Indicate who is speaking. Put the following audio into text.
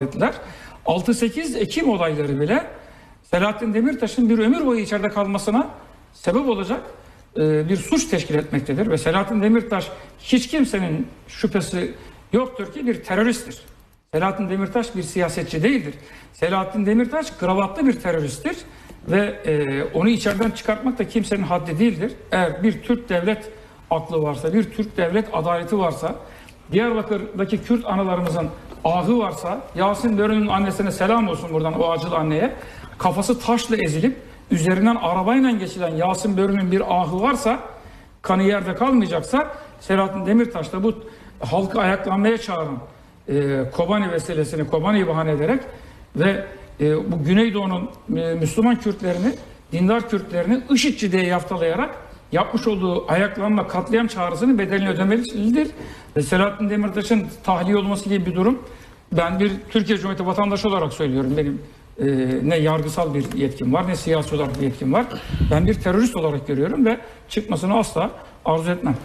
Speaker 1: ettiler. 6-8 Ekim olayları bile Selahattin Demirtaş'ın bir ömür boyu içeride kalmasına sebep olacak e, bir suç teşkil etmektedir. Ve Selahattin Demirtaş hiç kimsenin şüphesi yoktur ki bir teröristtir. Selahattin Demirtaş bir siyasetçi değildir. Selahattin Demirtaş kravatlı bir teröristtir ve e, onu içeriden çıkartmak da kimsenin haddi değildir. Eğer bir Türk devlet aklı varsa, bir Türk devlet adaleti varsa, Diyarbakır'daki Kürt analarımızın ahı varsa, Yasin Börü'nün annesine selam olsun buradan o acil anneye, kafası taşla ezilip üzerinden arabayla geçilen Yasin Börü'nün bir ahı varsa, kanı yerde kalmayacaksa, Selahattin Demirtaş da bu halkı ayaklanmaya çağıran e, Kobani vesilesini Kobani'yi bahane ederek ve e, bu Güneydoğu'nun e, Müslüman Kürtlerini, dindar Kürtlerini IŞİD'ci diye yaftalayarak yapmış olduğu ayaklanma, katliam çağrısının bedelini ödemelidir. Selahattin Demirtaş'ın tahliye olması gibi bir durum ben bir Türkiye Cumhuriyeti vatandaşı olarak söylüyorum. Benim e, ne yargısal bir yetkim var ne siyasi olarak bir yetkim var. Ben bir terörist olarak görüyorum ve çıkmasını asla arzu etmem.